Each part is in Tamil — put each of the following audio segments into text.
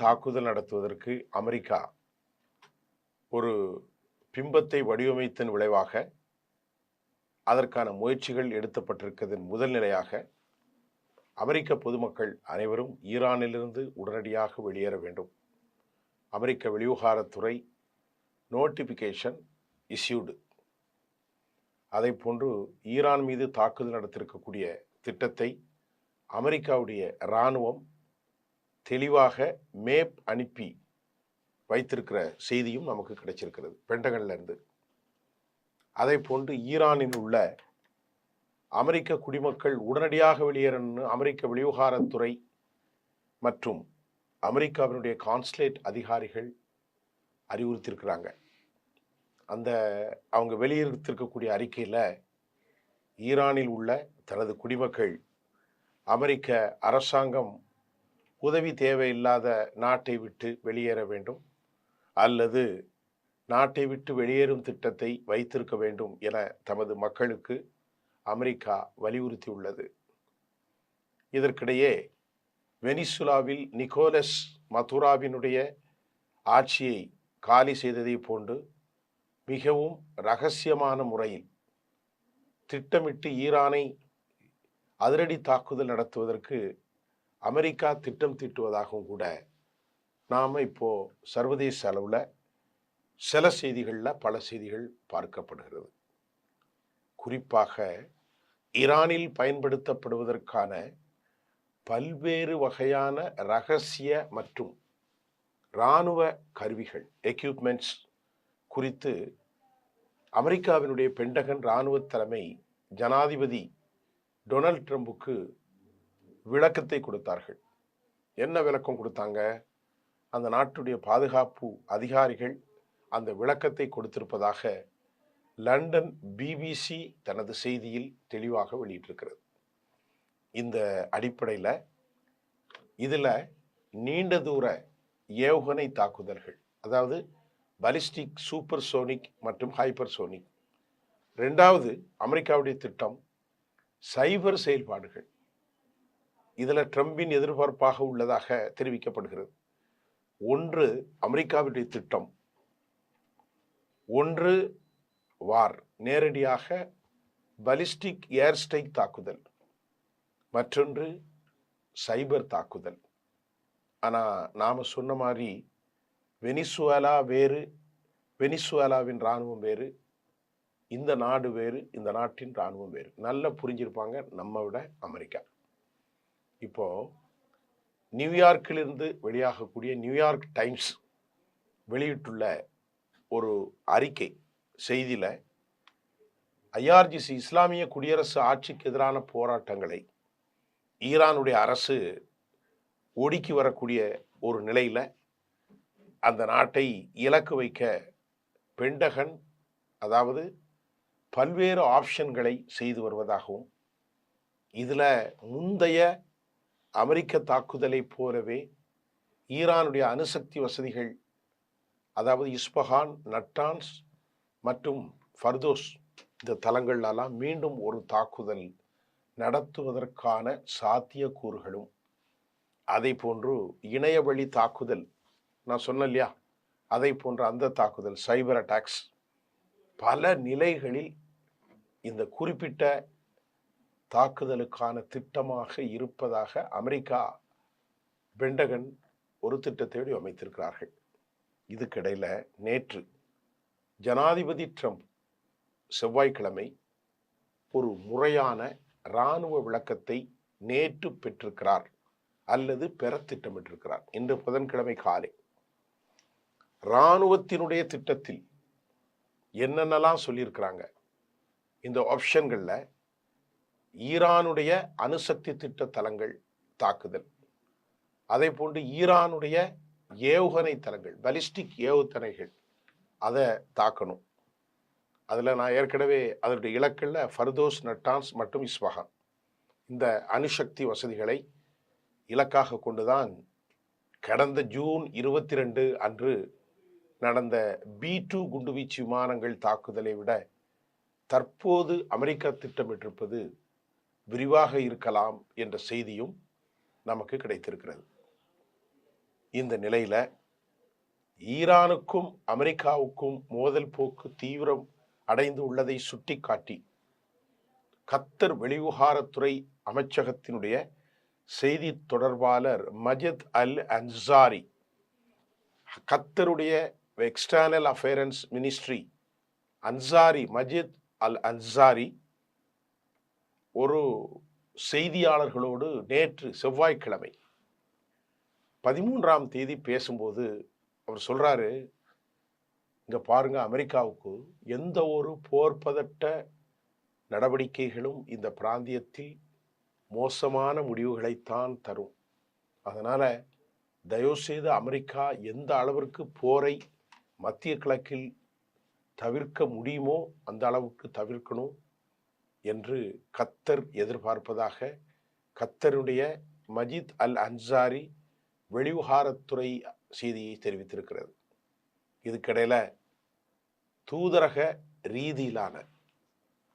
தாக்குதல் நடத்துவதற்கு அமெரிக்கா ஒரு பிம்பத்தை வடிவமைத்தன் விளைவாக அதற்கான முயற்சிகள் எடுக்கப்பட்டிருக்கிறதன் முதல் நிலையாக அமெரிக்க பொதுமக்கள் அனைவரும் ஈரானிலிருந்து உடனடியாக வெளியேற வேண்டும். அமெரிக்க வெளிவிவகாரத்துறை நோட்டிஃபிகேஷன் இஸ்யூடு அதை போன்று ஈரான் மீது தாக்குதல் நடத்திருக்கக்கூடிய திட்டத்தை அமெரிக்காவுடைய இராணுவம் தெளிவாக மேப் அனுப்பி வைத்திருக்கிற செய்தியும் நமக்கு கிடைச்சிருக்கிறது பெண்டகன்லேருந்து அதை போன்று ஈரானில் உள்ள அமெரிக்க குடிமக்கள் உடனடியாக வெளியேறணும்னு அமெரிக்க வெளிவகாரத்துறை மற்றும் அமெரிக்காவினுடைய கான்சுலேட் அதிகாரிகள் அறிவுறுத்தியிருக்கிறாங்க. அந்த அவங்க வெளியிட்டிருக்கக்கூடிய அறிக்கையில் ஈரானில் உள்ள தனது குடிமக்கள் அமெரிக்க அரசாங்கம் உதவி தேவையில்லாத நாட்டை விட்டு வெளியேற வேண்டும் அல்லது நாட்டை விட்டு வெளியேறும் திட்டத்தை வைத்திருக்க வேண்டும் என தமது மக்களுக்கு அமெரிக்கா வலியுறுத்தியுள்ளது. இதற்கிடையே வெனிசுலாவில் நிக்கோலஸ் மதுராவினுடைய ஆட்சியை காலி செய்ததை போன்று மிகவும் ரகசியமான முறையில் திட்டமிட்டு ஈரானை அதிரடி தாக்குதல் நடத்துவதற்கு அமெரிக்கா திட்டம் தீட்டுவதாகவும் கூட நாம் இப்போ சர்வதேச அளவில் சில செய்திகளில் பல செய்திகள் பார்க்கப்படுகிறது. குறிப்பாக ஈரானில் பயன்படுத்தப்படுவதற்கான பல்வேறு வகையான ரகசிய மற்றும் இராணுவ கருவிகள் எக்யூப்மெண்ட்ஸ் குறித்து அமெரிக்காவினுடைய பெண்டகன் இராணுவ தலைமை ஜனாதிபதி டொனால்ட் ட்ரம்புக்கு விளக்கத்தை கொடுத்தார்கள். என்ன விளக்கம் கொடுத்தாங்க? அந்த நாட்டுடைய பாதுகாப்பு அதிகாரிகள் அந்த விளக்கத்தை கொடுத்திருப்பதாக லண்டன் பிபிசி தனது செய்தியில் தெளிவாக வெளியிட்டிருக்கிறது. இந்த அடிப்படையில் இதில் நீண்ட தூர ஏவுகணை தாக்குதல்கள் அதாவது பலிஸ்டிக் சூப்பர் சோனிக் மற்றும் ஹைப்பர் சோனிக் ரெண்டாவது அமெரிக்காவுடைய திட்டம் சைபர் செயல்பாடுகள். இதில் ட்ரம்பின் எதிர்பார்ப்பாக உள்ளதாக தெரிவிக்கப்படுகிறது. ஒன்று அமெரிக்காவுடைய திட்டம். ஒன்று வார் நேரடியாக பலிஸ்டிக் ஏர் ஸ்ட்ரைக் தாக்குதல். மற்றொன்று சைபர் தாக்குதல். ஆனால் நாம் சொன்ன மாதிரி வெனிசுவேலா வேறு வெனிசுவேலாவின் இராணுவம் வேறு இந்த நாடு வேறு இந்த நாட்டின் இராணுவம் வேறு. நல்லா புரிஞ்சிருப்பாங்க நம்ம விட அமெரிக்கா. இப்போ நியூயார்க்கிலிருந்து வெளியாகக்கூடிய நியூயார்க் டைம்ஸ் வெளியிட்டுள்ள ஒரு அறிக்கை செய்தியில் ஐஆர்ஜிசி இஸ்லாமிய குடியரசு ஆட்சிக்கு எதிரான போராட்டங்களை ஈரானுடைய அரசு ஒடுக்கி வரக்கூடிய ஒரு நிலையில் அந்த நாட்டை இலக்கு வைக்க பெண்டகன் அதாவது பல்வேறு ஆப்ஷன்களை செய்து வருவதாகவும் இதில் முந்தைய அமெரிக்க தாக்குதலை போலவே ஈரானுடைய அணுசக்தி வசதிகள் அதாவது இஸ்பஹான் நட்டான்ஸ் மற்றும் ஃபர்தோஸ் இந்த தலங்கள்லாம் மீண்டும் ஒரு தாக்குதல் நடத்துவதற்கான சாத்தியக்கூறுகளும். அதை போன்று இணையவழி தாக்குதல் நான் சொன்னேன் இல்லையா அதை போன்ற அந்த தாக்குதல் சைபர் அட்டாக்ஸ் பல நிலைகளில் இந்த குறிப்பிட்ட தாக்குதலுக்கான திட்டமாக இருப்பதாக அமெரிக்கா பெண்டகன் ஒரு திட்டத்தை அமைத்திருக்கிறார்கள். இதுக்கிடையில் நேற்று ஜனாதிபதி ட்ரம்ப் செவ்வாய்க்கிழமை ஒரு முறையான இராணுவ விளக்கத்தை நேற்று பெற்றிருக்கிறார் அல்லது பெற திட்டமிட்டிருக்கிறார் இன்று புதன்கிழமை காலை. இராணுவத்தினுடைய திட்டத்தில் என்னென்னலாம் சொல்லியிருக்கிறாங்க? இந்த ஆப்ஷன்களில் ஈரானுடைய அணுசக்தி திட்ட தலங்கள் தாக்குதல். அதே போன்று ஈரானுடைய ஏவுகணை தலங்கள் பலிஸ்டிக் ஏவுகணைகள் அதை தாக்கணும். அதில் நான் ஏற்கனவே அதனுடைய இலக்கில் ஃபர்தோஸ் நட்டான்ஸ் மற்றும் இஸ்வஹான் இந்த அணுசக்தி வசதிகளை இலக்காக கொண்டுதான் கடந்த ஜூன் இருபத்தி ரெண்டு அன்று நடந்த பி டூ குண்டுவீச்சு விமானங்கள் தாக்குதலை விட தற்போது அமெரிக்கா திட்டமிட்டிருப்பது விரிவாக இருக்கலாம் என்ற செய்தியும் நமக்கு கிடைத்திருக்கிறது. இந்த நிலையில் ஈரானுக்கும் அமெரிக்காவுக்கும் மோதல் போக்கு தீவிரம் அடைந்து உள்ளதை சுட்டிக்காட்டி கத்தர் வெளிவிவகாரத்துறை அமைச்சகத்தினுடைய செய்தி தொடர்பாளர் மஜத் அல் அன்சாரி கத்தருடைய external affairs ministry Ansari Majid Al Ansari ஒரு செய்தியாளர்களோடு நேற்று செவ்வாய்க்கிழமை பதிமூன்றாம் தேதி பேசும்போது அவர் சொல்கிறாரு இங்கே பாருங்க அமெரிக்காவுக்கு எந்த ஒரு போர்ப்பதட்ட நடவடிக்கைகளும் இந்த பிராந்தியத்தில் மோசமான முடிவுகளைத்தான் தரும். அதனால் தயவு செய்து அமெரிக்கா எந்த அளவிற்கு போரை மத்திய கிழக்கில் தவிர்க்க முடியுமோ அந்த அளவுக்கு தவிர்க்கணும். என்று கத்தர் எதிர்பார்ப்பதாக கத்தருடைய மஜித் அல் அன்சாரி வெளிவிவகாரத்துறை செய்தியை தெரிவித்திருக்கிறது. இதுக்கிடையில் தூதரக ரீதியிலான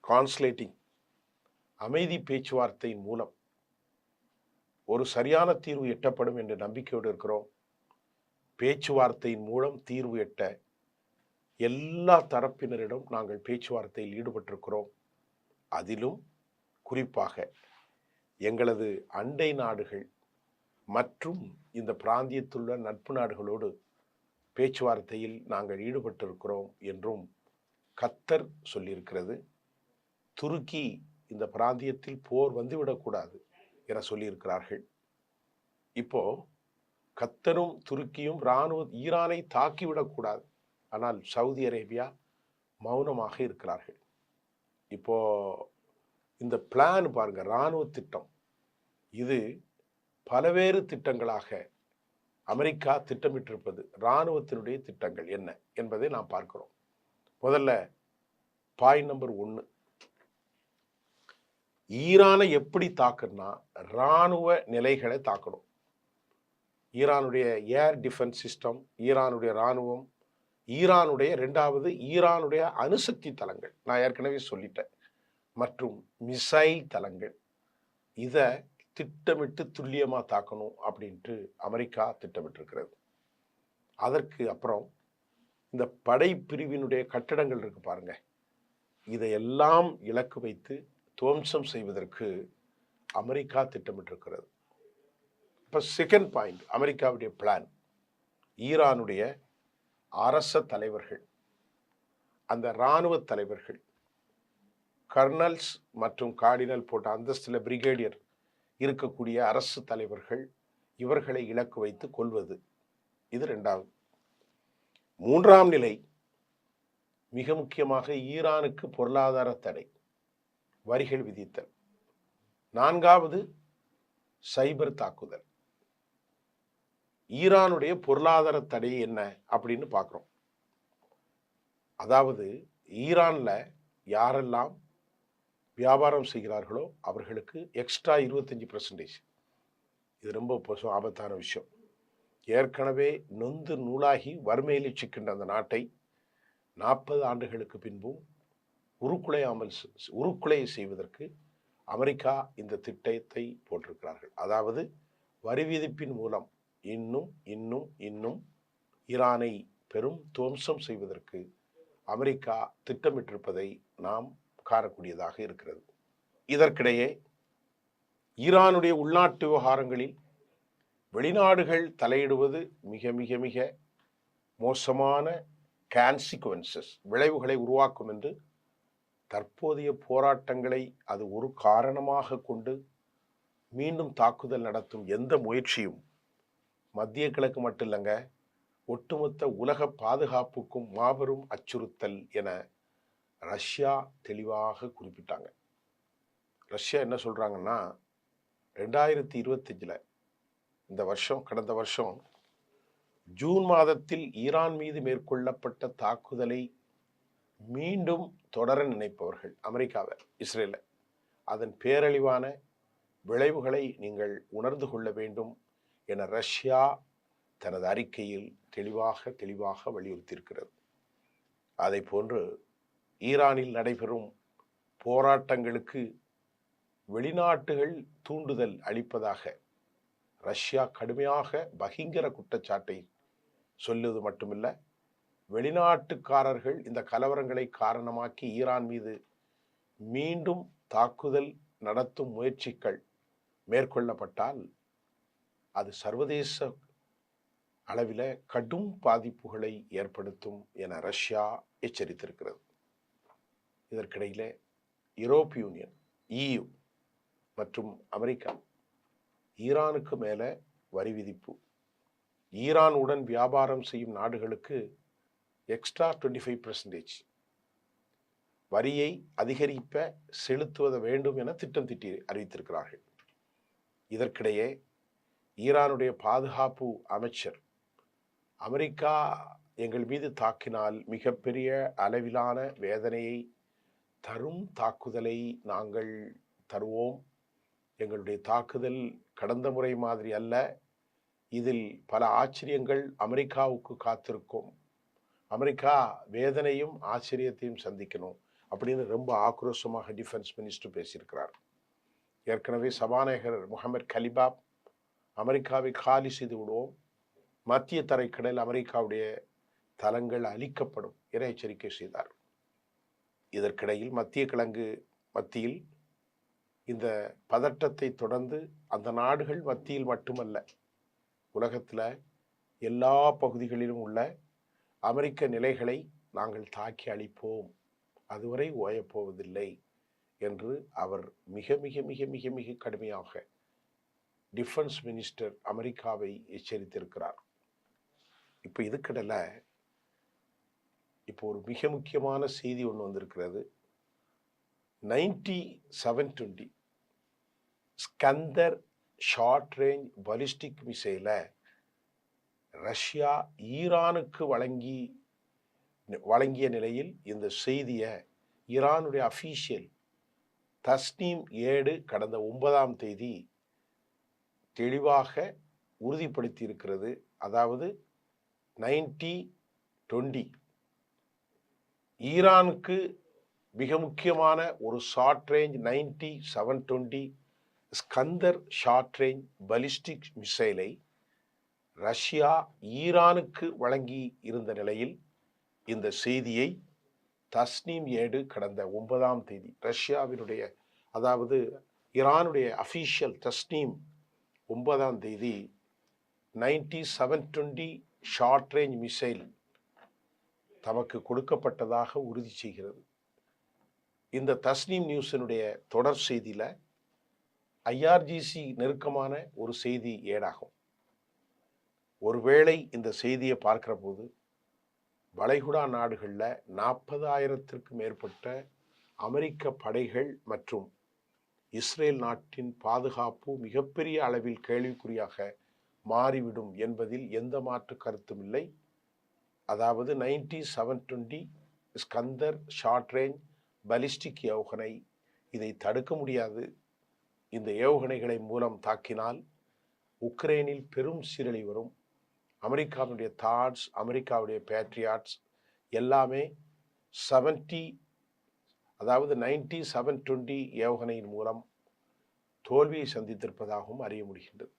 கான்ஸ்லேட்டிங் அமைதி பேச்சுவார்த்தையின் மூலம் ஒரு சரியான தீர்வு எட்டப்படும் என்ற நம்பிக்கையோடு இருக்கிறோம். பேச்சுவார்த்தையின் மூலம் தீர்வு எட்ட எல்லா தரப்பினரிடம் நாங்கள் பேச்சுவார்த்தையில் ஈடுபட்டிருக்கிறோம். அதிலும் குறிப்பாக எங்களது அண்டை நாடுகள் மற்றும் இந்த பிராந்தியத்துள்ள நட்பு நாடுகளோடு பேச்சுவார்த்தையில் நாங்கள் ஈடுபட்டிருக்கிறோம் என்றும் கத்தர் சொல்லியிருக்கிறது. துருக்கி இந்த பிராந்தியத்தில் போர் வந்துவிடக்கூடாது என சொல்லியிருக்கிறார்கள். இப்போ கத்தரும் துருக்கியும் இராணுவ ஈரானை தாக்கிவிடக்கூடாது. ஆனால் சவுதி அரேபியா மௌனமாக இருக்கிறார்கள். இப்போது இந்த பிளான் பாருங்கள் இராணுவ திட்டம். இது பலவேறு திட்டங்களாக அமெரிக்கா திட்டமிட்டிருப்பது. இராணுவத்தினுடைய திட்டங்கள் என்ன என்பதை நாம் பார்க்கிறோம். முதல்ல பாயிண்ட் நம்பர் ஒன்று ஈரானை எப்படி தாக்குன்னா இராணுவ நிலைகளை தாக்கணும். ஈரானுடைய ஏர் டிஃபென்ஸ் சிஸ்டம் ஈரானுடைய இராணுவம் ஈரானுடைய ரெண்டாவது ஈரானுடைய அணுசக்தி தளங்கள். நான் ஏற்கனவே சொல்லிட்டேன். மற்றும் மிசைல் தளங்கள். இதை திட்டமிட்டு துல்லியமாக தாக்கணும் அப்படின்ட்டு அமெரிக்கா திட்டமிட்டிருக்கிறது. அதற்கு அப்புறம் இந்த படைப்பிரிவினுடைய கட்டடங்கள் இருக்கு பாருங்க. இதையெல்லாம் இலக்கு வைத்து துவம்சம் செய்வதற்கு அமெரிக்கா திட்டமிட்டிருக்கிறது. இப்போ செகண்ட் பாயிண்ட் அமெரிக்காவுடைய பிளான் ஈரானுடைய அரச தலைவர்கள் அந்த இராணுவ தலைவர்கள் கர்னல்ஸ் மற்றும் கார்டினல் போட்ட அந்தஸ்தில் பிரிகேடியர் இருக்கக்கூடிய அரசு தலைவர்கள் இவர்களை இலக்கு வைத்து கொள்வது இது ரெண்டாவது மூன்றாம் நிலை மிக முக்கியமாக ஈரானுக்கு பொருளாதார தடை வரிகள் விதித்தல். நான்காவது சைபர் தாக்குதல். ஈரானுடைய பொருளாதார தடை என்ன அப்படின்னு பார்க்குறோம். அதாவது ஈரானில் யாரெல்லாம் வியாபாரம் செய்கிறார்களோ அவர்களுக்கு எக்ஸ்ட்ரா இருபத்தஞ்சி பர்சன்டேஜ் இது ரொம்ப பொசு- ஆபத்தான விஷயம். ஏற்கனவே நொந்து நூலாகி வறுமையில் சிக்கின்ற அந்த நாட்டை நாற்பது ஆண்டுகளுக்கு பின்பும் உருக்குலையாமல் செ- உருக்குலையை செய்வதற்கு அமெரிக்கா இந்த திட்டத்தை போட்டிருக்கிறார்கள். அதாவது வரி விதிப்பின் மூலம் இன்னும் இன்னும் இன்னும் ஈரானை பெரும் துவம்சம் செய்வதற்கு அமெரிக்கா திட்டமிட்டிருப்பதை நாம் காணக்கூடியதாக இருக்கிறது. இதற்கிடையே ஈரானுடைய உள்நாட்டு விவகாரங்களில் வெளிநாடுகள் தலையிடுவது மிக மிக மிக மோசமான கான்சிக்வன்சஸ் விளைவுகளை உருவாக்கும் என்று தற்போதைய போராட்டங்களை அது ஒரு காரணமாக கொண்டு மீண்டும் தாக்குதல் நடத்தும் எந்த முயற்சியும் மத்திய கிழக்கு மட்டும் இல்லைங்க. ஒட்டுமொத்த உலக பாதுகாப்புக்கும் மாபெரும் அச்சுறுத்தல் என ரஷ்யா தெளிவாக குறிப்பிட்டாங்க. ரஷ்யா என்ன சொல்கிறாங்கன்னா ரெண்டாயிரத்தி இருபத்தஞ்சில் இந்த வருஷம் கடந்த வருஷம் ஜூன் மாதத்தில் ஈரான் மீது மேற்கொள்ளப்பட்ட தாக்குதலை மீண்டும் தொடர நினைப்பவர்கள் அமெரிக்காவை இஸ்ரேலை. அதன் பேரழிவான விளைவுகளை நீங்கள் உணர்ந்து கொள்ள வேண்டும். என ரஷ்யா தனது அறிக்கையில் தெளிவாக தெளிவாக வலியுறுத்தியிருக்கிறது. அதை போன்று ஈரானில் நடைபெறும் போராட்டங்களுக்கு வெளிநாட்டுகள் தூண்டுதல் அளிப்பதாக ரஷ்யா கடுமையாக பகிங்கர குற்றச்சாட்டை சொல்லுவது மட்டுமில்ல வெளிநாட்டுக்காரர்கள் இந்த கலவரங்களை காரணமாக்கி ஈரான் மீது மீண்டும் தாக்குதல் நடத்தும் முயற்சிகள் மேற்கொள்ளப்பட்டால் அது சர்வதேச அளவில் கடும் பாதிப்புகளை ஏற்படுத்தும் என ரஷ்யா எச்சரித்திருக்கிறது. இதற்கிடையில் யூரோப் யூனியன் இயு மற்றும் அமெரிக்கா ஈரானுக்கு மேலே வரி விதிப்பு. ஈரானுடன் வியாபாரம் செய்யும் நாடுகளுக்கு எக்ஸ்ட்ரா டுவெண்ட்டி ஃபைவ் பர்சன்டேஜ் வரியை அதிகரிப்ப செலுத்துவத வேண்டும் என திட்டம் திட்டி அறிவித்திருக்கிறார்கள். இதற்கிடையே ஈரானுடைய பாதுகாப்பு அமைச்சர் அமெரிக்கா எங்கள் மீது தாக்கினால் மிகப்பெரிய அளவிலான வேதனையை தரும் தாக்குதலை நாங்கள் தருவோம். எங்களுடைய தாக்குதல் கடந்த முறை மாதிரி அல்ல. இதில் பல ஆச்சரியங்கள் அமெரிக்காவுக்கு காத்திருக்கும். அமெரிக்கா வேதனையும் ஆச்சரியத்தையும் சந்திக்கணும் அப்படின்னு ரொம்ப ஆக்ரோஷமாக டிஃபென்ஸ் மினிஸ்டர் பேசியிருக்கிறார். ஏற்கனவே சபாநாயகர் முகமது கலிபாப் அமெரிக்காவை காலி செய்து விடுவோம். மத்திய தரைக்கடல் அமெரிக்காவுடைய தளங்கள் அழிக்கப்படும் என எச்சரிக்கை செய்தார். இதற்கிடையில் மத்திய கிழங்கு மத்தியில் இந்த பதட்டத்தை தொடர்ந்து அந்த நாடுகள் மத்தியில் மட்டுமல்ல உலகத்தில் எல்லா பகுதிகளிலும் உள்ள அமெரிக்க நிலைகளை நாங்கள் தாக்கி அழிப்போம். அதுவரை ஓயப்போவதில்லை என்று அவர் மிக மிக மிக மிக மிக கடுமையாக டிஃபென்ஸ் மினிஸ்டர் அமெரிக்காவை எச்சரித்திருக்கிறார். இப்போ இதுக்கிடல இப்போ ஒரு மிக முக்கியமான செய்தி ஒன்று வந்திருக்கிறது. Ninety seven twenty Iskander short range ballistic மிசைலை Russia ஈரானுக்கு வழங்கி வழங்கிய நிலையில் இந்த செய்தியை ஈரானுடைய அஃபீஷியல் தஸ்னீம் ஏடு கடந்த ஒன்பதாம் தேதி தெளிவாக உறுதிப்படுத்தி இருக்கிறது அதாவது நைன்டி டுவெண்ட்டி ஈரானுக்கு மிக முக்கியமான ஒரு short range ninety seven twenty Iskander short range ballistic மிசைலை Russia ஈரானுக்கு வழங்கி இருந்த நிலையில் இந்த செய்தியை தஸ்னீம் ஏடு கடந்த ஒன்பதாம் தேதி ரஷ்யாவினுடைய அதாவது ஈரானுடைய அஃபீஷியல் தஸ்னீம் ஒன்பதாம் தேதி ninety seven twenty short range missile தமக்கு கொடுக்கப்பட்டதாக உறுதி செய்கிறது. இந்த தஸ்னீம் நியூஸினுடைய தொடர் செய்தியில் ஐஆர்ஜிசி நெருக்கமான ஒரு செய்தி ஏடாகும். ஒருவேளை இந்த செய்தியை பார்க்குற போது வளைகுடா நாடுகளில் நாற்பதாயிரத்திற்கு மேற்பட்ட அமெரிக்க படைகள் மற்றும் இஸ்ரேல் நாட்டின் பாதுகாப்பு மிகப்பெரிய அளவில் கேள்விக்குறியாக மாறிவிடும் என்பதில் எந்த மாற்று கருத்தும் இல்லை. அதாவது ninety seven twenty Iskander short range ballistic ஏவுகணை இதை தடுக்க முடியாது. இந்த ஏவுகணைகளை மூலம் தாக்கினால் உக்ரைனில் பெரும் சீரழி வரும். அமெரிக்காவுடைய தாட்ஸ் அமெரிக்காவுடைய பேட்ரியாட்ஸ் எல்லாமே செவன்டி அதாவது நைன்டி செவன் டுவெண்ட்டி ஏவுகணையின் மூலம் தோல்வியை சந்தித்திருப்பதாகவும் அறிய முடிகின்றது.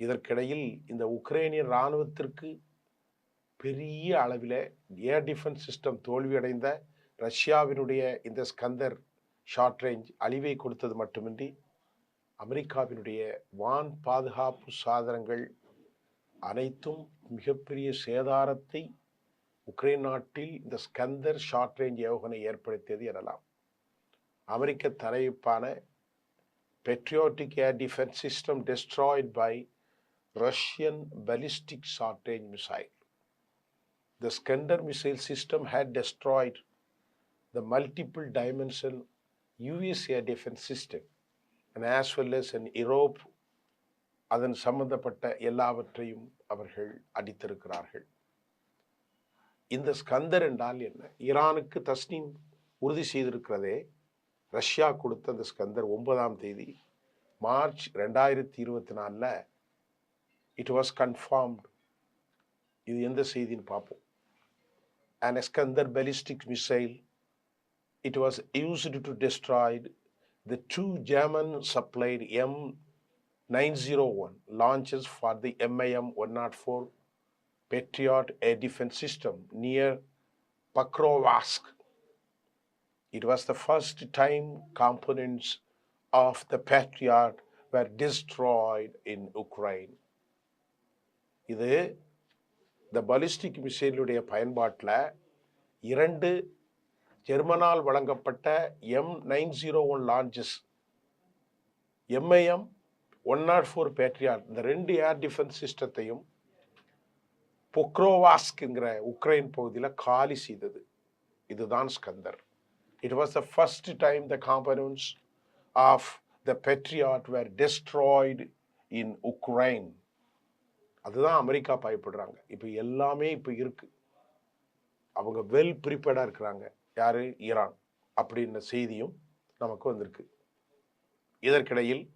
இதற்கிடையில் இந்த உக்ரைனிய இராணுவத்திற்கு பெரிய அளவில் ஏர் டிஃபென்ஸ் சிஸ்டம் தோல்வியடைந்த ரஷ்யாவினுடைய இந்த ஸ்கந்தர் ஷார்ட் ரேஞ்ச் அழிவை கொடுத்தது மட்டுமின்றி அமெரிக்காவினுடைய வான் பாதுகாப்பு சாதனங்கள் அனைத்தும் மிகப்பெரிய சேதாரத்தை உக்ரைன் நாட்டில் இந்த ஸ்கந்தர் ஷார்ட் ரேஞ்ச் ஏவுகணை ஏற்படுத்தியது எனலாம் அமெரிக்க தரைப்பான patriotic air defence system destroyed by Russian ballistic short range missile The Skander missile system had destroyed the multiple dimension US air defence system and as well as in Europe அதன் சம்பந்தப்பட்ட எல்லாவற்றையும் அவர்கள் அடித்திருக்கிறார்கள் இந்த ஸ்கந்தர் என்றால் என்ன? ஈரானுக்கு தஸ்னீம் உறுதி செய்திருக்கிறதே. ரஷ்யா கொடுத்த அந்த ஸ்கந்தர் ஒன்பதாம் தேதி மார்ச் ரெண்டாயிரத்தி இருபத்தி நாலில் இட் வாஸ் கன்ஃபார்ம்டு இது எந்த செய்தின்னு பார்ப்போம். An Iskander ballistic to It was used to destroy the two German supplied M 901 launches for the MIM 104 Patriot air defense system near Pakrovask. It was the first time components of the Patriot were destroyed in Ukraine. இது இந்த பலிஸ்டிக் மிசைலுடைய பயன்பாட்டில் இரண்டு ஜெர்மனால் வழங்கப்பட்ட M nine zero one launches MIM one nought four Patriot இந்த ரெண்டு ஏர் டிஃபென்ஸ் சிஸ்டத்தையும் பொக்ரோவாஸ்க்குங்கிற உக்ரைன் பகுதியில் காலி செய்தது. இதுதான் Iskander. It was the first time the components of the Patriot were destroyed in Ukraine அதுதான் அமெரிக்கா பயப்படுறாங்க. இப்போ எல்லாமே இப்போ இருக்கு. அவங்க வெல் ப்ரிப்பேர்டாக இருக்கிறாங்க. யார்? ஈரான். அப்படின்ற செய்தியும் நமக்கு வந்திருக்கு. இதற்கிடையில்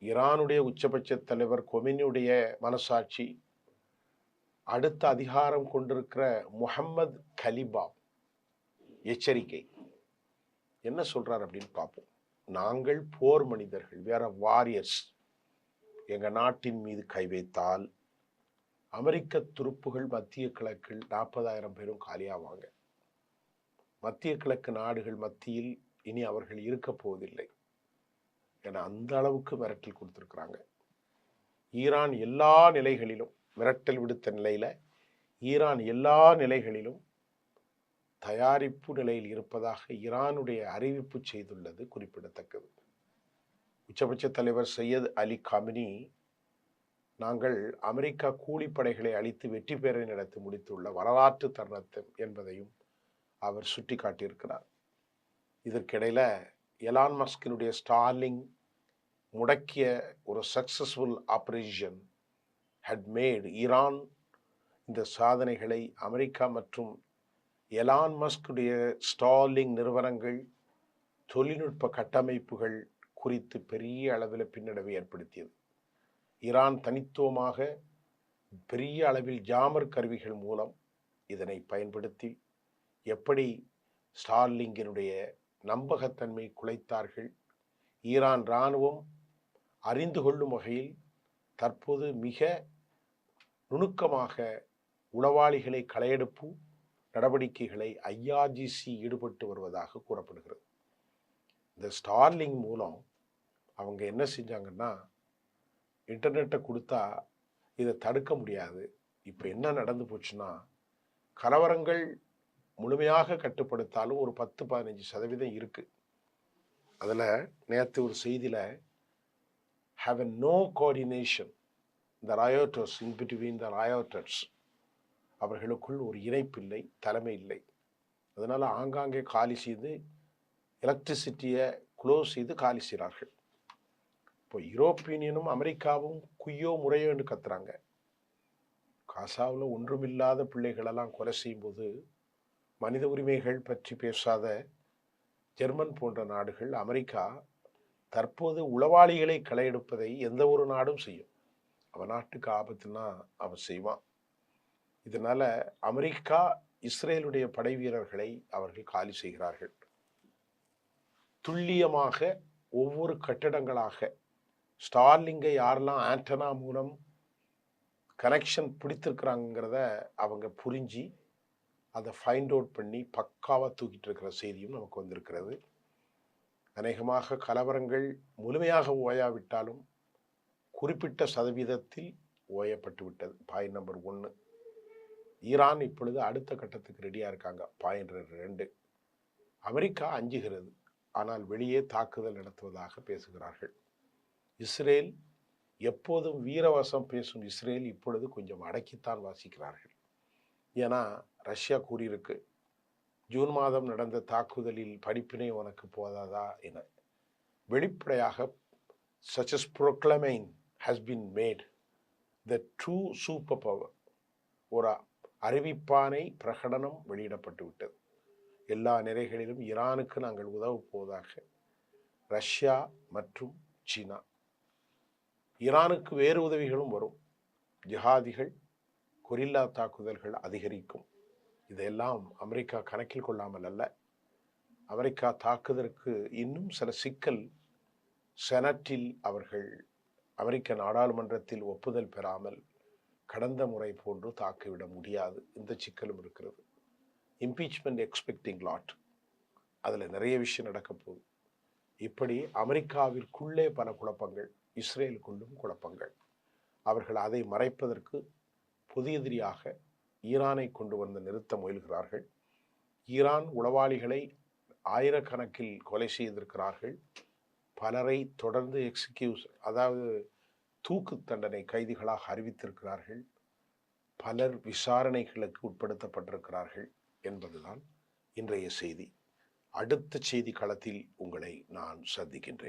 ஈரானுடைய உச்சபட்ச தலைவர் கொமினியுடைய மனசாட்சி அடுத்த அதிகாரம் கொண்டிருக்கிற முஹம்மது கலிபா. எச்சரிக்கை. என்ன சொல்றார் அப்படின்னு பார்ப்போம். நாங்கள் போர் மனிதர்கள். வேற வாரியர்ஸ் எங்கள் நாட்டின் மீது கை வைத்தால் அமெரிக்க துருப்புகள் மத்திய கிழக்கில் நாற்பதாயிரம் பேரும் காலியாவாங்க. மத்திய கிழக்கு நாடுகள் மத்தியில் இனி அவர்கள் இருக்க போவதில்லை. என அந்த அளவுக்கு மிரட்டல் கொடுத்துருக்குறாங்க. ஈரான் எல்லா நிலைகளிலும் மிரட்டல் விடுத்த நிலையில் ஈரான் எல்லா நிலைகளிலும் தயாரிப்பு நிலையில் இருப்பதாக ஈரானுடைய அறிவிப்பு செய்துள்ளது குறிப்பிடத்தக்கது. உச்சபட்ச தலைவர் சையத் அலி காமினி நாங்கள் அமெரிக்கா கூலிப்படைகளை அழித்து வெற்றி பெற நடத்தி முடித்துள்ள வரலாற்று தருணத்தை என்பதையும் அவர் சுட்டி காட்டியிருக்கிறார் இதற்கிடையில் எலான் மஸ்கினுடைய ஸ்டார்லிங் முடக்கிய ஒரு successful operation had made Iran இந்த சாதனைகளை அமெரிக்கா மற்றும் எலான் மஸ்குடைய ஸ்டாலிங் நிறுவனங்கள் தொழில்நுட்ப கட்டமைப்புகள் குறித்து பெரிய அளவில் பின்னடைவை ஏற்படுத்தியது. ஈரான் தனித்துவமாக பெரிய அளவில் ஜாமர் கருவிகள் மூலம் இதனை பயன்படுத்தி எப்படி ஸ்டார்லிங்கினுடைய நம்பகத்தன்மை குலைத்தார்கள் ஈரான் இராணுவம் அறிந்து கொள்ளும் வகையில் தற்போது மிக நுணுக்கமாக உளவாளிகளை களையெடுப்பு நடவடிக்கைகளை ஐஆர்ஜிசி ஈடுபட்டு வருவதாக கூறப்படுகிறது. இந்த ஸ்டார்லிங் மூலம் அவங்க என்ன செஞ்சாங்கன்னா இன்டர்நெட்டை கொடுத்தா இதை தடுக்க முடியாது. இப்போ என்ன நடந்து போச்சுன்னா கலவரங்கள் முழுமையாக கட்டுப்படுத்தாலும் ஒரு பத்து பதினஞ்சு சதவீதம் இருக்குது அதில் நேற்று ஒரு செய்தியில் ஹாவ் எ நோ கோஆர்டினேஷன் இந்த ராயோட்டர்ஸ் இன் பிட்வீன் த ராயோட்டர்ஸ் அவர்களுக்குள் ஒரு இணைப்பு இல்லை தலைமை இல்லை. அதனால் ஆங்காங்கே காலி செய்து எலக்ட்ரிசிட்டியை க்ளோஸ் செய்து காலி செய்கிறார்கள். இப்போ யூரோப்பியனும் அமெரிக்காவும் குய்யோ முறையோ என்று கத்துறாங்க. காசாவில் ஒன்றுமில்லாத பிள்ளைகளெல்லாம் கொலை செய்யும்போது மனித உரிமைகள் பற்றி பேசாத ஜெர்மன் போன்ற நாடுகள் அமெரிக்கா தற்போது உளவாளிகளை களையெடுப்பதை எந்த ஒரு நாடும் செய்யும். அவன் நாட்டுக்கு ஆபத்துனா அவன் செய்வான். இதனால் அமெரிக்கா இஸ்ரேலுடைய படை வீரர்களை அவர்கள் காலி செய்கிறார்கள். துல்லியமாக ஒவ்வொரு கட்டடங்களாக ஸ்டார்லிங்கை யாரெல்லாம் ஆண்டனா மூலம் கனெக்ஷன் பிடித்திருக்கிறாங்கிறத அவங்க புரிஞ்சு அதை ஃபைண்ட் அவுட் பண்ணி பக்காவாக தூக்கிட்டு இருக்கிற செய்தியும் நமக்கு வந்திருக்கிறது. அநேகமாக கலவரங்கள் முழுமையாக ஓயாவிட்டாலும் குறிப்பிட்ட சதவீதத்தில் ஓயப்பட்டு விட்டது. பாயிண்ட் நம்பர் ஒன்று ஈரான் இப்பொழுது அடுத்த கட்டத்துக்கு ரெடியாக இருக்காங்க. பாயிண்ட் ரெண்டு. அமெரிக்கா அஞ்சுகிறது. ஆனால் வெளியே தாக்குதல் நடத்துவதாக பேசுகிறார்கள். இஸ்ரேல் எப்போதும் வீரவசம் பேசும் இஸ்ரேல் இப்பொழுது கொஞ்சம் அடக்கித்தான் வாசிக்கிறார்கள். ஏன்னா ரஷ்யா கூறியிருக்கு ஜூன் மாதம் நடந்த தாக்குதலில் படிப்பினை உனக்கு போதாதா என. வெளிப்படையாக such as proclamation has been made the true superpower ஒரு அறிவிப்பானை பிரகடனம் வெளியிடப்பட்டு விட்டது. எல்லா நிலைகளிலும் ஈரானுக்கு நாங்கள் உதவப் போவதாக ரஷ்யா மற்றும் சீனா. ஈரானுக்கு வேறு உதவிகளும் வரும். ஜிஹாதிகள் கொரில்லா தாக்குதல்கள் அதிகரிக்கும். இதையெல்லாம் அமெரிக்கா கணக்கில் கொள்ளாமல் அல்ல. அமெரிக்கா தாக்குதலுக்கு இன்னும் சில சிக்கல் செனட்டில் அவர்கள் அமெரிக்க நாடாளுமன்றத்தில் ஒப்புதல் பெறாமல் கடந்த முறை போன்று தாக்கிவிட முடியாது. இந்த சிக்கலும் இருக்கிறது. இம்பீச்மெண்ட் எக்ஸ்பெக்டிங் லாட் அதில் நிறைய விஷயம் நடக்க போகுது. இப்படி அமெரிக்காவிற்குள்ளே பல குழப்பங்கள் இஸ்ரேலுக்குள்ளும் குழப்பங்கள். அவர்கள் அதை மறைப்பதற்கு புதியதிரியாக ஈரானை கொண்டு வந்து நிறுத்த முயல்கிறார்கள். ஈரான் உளவாளிகளை ஆயிரக்கணக்கில் கொலை செய்திருக்கிறார்கள். பலரை தொடர்ந்து எக்ஸிக்யூஸ் அதாவது தூக்கு தண்டனை கைதிகளாக அறிவித்திருக்கிறார்கள். பலர் விசாரணைகளுக்கு உட்படுத்தப்பட்டிருக்கிறார்கள் என்பதுதான் இன்றைய செய்தி. அடுத்த செய்தி களத்தில் உங்களை நான் சந்திக்கின்றேன்.